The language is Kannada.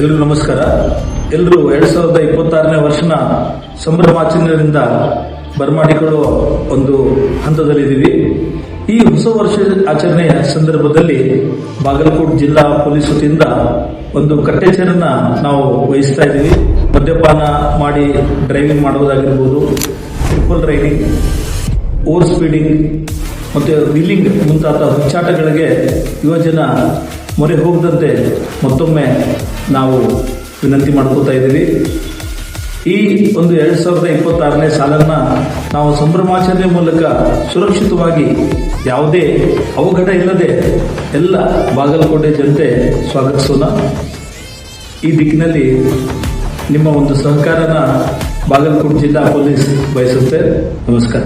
ಎಲ್ರಿಗೂ ನಮಸ್ಕಾರ. ಎಲ್ಲರೂ ಎರಡ್ ಸಾವಿರದ ಇಪ್ಪತ್ತಾರನೇ ವರ್ಷನ ಸಂಭ್ರಮಾಚರಣೆಯಿಂದ ಬರಮಾಡಿಕೊಳ್ಳುವ ಒಂದು ಹಂತದಲ್ಲಿದ್ದೀವಿ. ಈ ಹೊಸ ವರ್ಷ ಆಚರಣೆಯ ಸಂದರ್ಭದಲ್ಲಿ ಬಾಗಲಕೋಟೆ ಜಿಲ್ಲಾ ಪೊಲೀಸ್ ವತಿಯಿಂದ ಒಂದು ಕಟ್ಟೆಚ್ಚರನ್ನ ನಾವು ವಹಿಸ್ತಾ ಇದ್ದೀವಿ. ಮದ್ಯಪಾನ ಮಾಡಿ ಡ್ರೈವಿಂಗ್ ಮಾಡುವುದಾಗಿರ್ಬೋದು, ಟ್ರಿಪಲ್ ರೈಡಿಂಗ್, ಓವರ್ ಸ್ಪೀಡಿಂಗ್ ಮತ್ತು ವೀಲಿಂಗ್ ಮುಂತಾದ ಹುಚ್ಚಾಟಗಳಿಗೆ ಯುವಜನ ಮೊರೆ ಹೋಗದಂತೆ ಮತ್ತೊಮ್ಮೆ ನಾವು ವಿನಂತಿ ಮಾಡ್ಕೋತಾ ಇದ್ದೀವಿ. ಈ ಒಂದು ಎರಡ್ ಸಾವಿರದ ಇಪ್ಪತ್ತಾರನೇ ಸಾಲನ್ನ ನಾವು ಸಂಭ್ರಮಾಚರಣೆ ಮೂಲಕ ಸುರಕ್ಷಿತವಾಗಿ ಯಾವುದೇ ಅವಘಡ ಇಲ್ಲದೆ ಎಲ್ಲ ಬಾಗಲಕೋಟೆ ಜನತೆ ಸ್ವಾಗತಿಸೋಣ. ಈ ದಿಕ್ಕಿನಲ್ಲಿ ನಿಮ್ಮ ಒಂದು ಸಹಕಾರನ ಬಾಗಲಕೋಟೆ ಜಿಲ್ಲಾ ಪೊಲೀಸ್ ಬಯಸುತ್ತೆ. ನಮಸ್ಕಾರ.